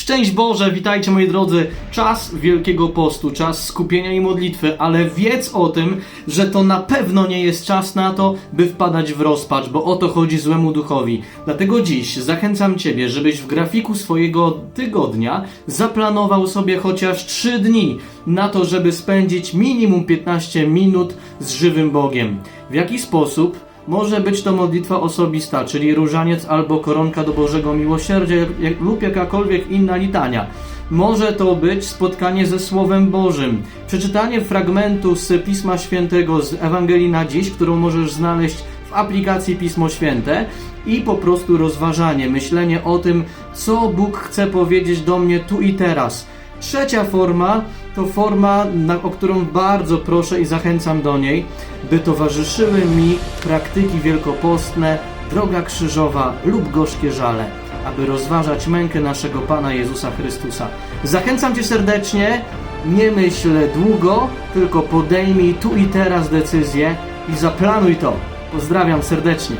Szczęść Boże, witajcie moi drodzy. Czas Wielkiego Postu, czas skupienia i modlitwy, ale wiedz o tym, że to na pewno nie jest czas na to, by wpadać w rozpacz, bo o to chodzi złemu duchowi. Dlatego dziś zachęcam Ciebie, żebyś w grafiku swojego tygodnia zaplanował sobie chociaż 3 dni na to, żeby spędzić minimum 15 minut z żywym Bogiem. W jaki sposób? Może być to modlitwa osobista, czyli różaniec albo koronka do Bożego Miłosierdzia lub jakakolwiek inna litania. Może to być spotkanie ze Słowem Bożym, przeczytanie fragmentu z Pisma Świętego z Ewangelii na dziś, którą możesz znaleźć w aplikacji Pismo Święte i po prostu rozważanie, myślenie o tym, co Bóg chce powiedzieć do mnie tu i teraz. Trzecia forma to forma, na, o którą bardzo proszę i zachęcam do niej, by towarzyszyły mi praktyki wielkopostne, droga krzyżowa lub gorzkie żale, aby rozważać mękę naszego Pana Jezusa Chrystusa. Zachęcam Cię serdecznie, nie myśl długo, tylko podejmij tu i teraz decyzję i zaplanuj to. Pozdrawiam serdecznie.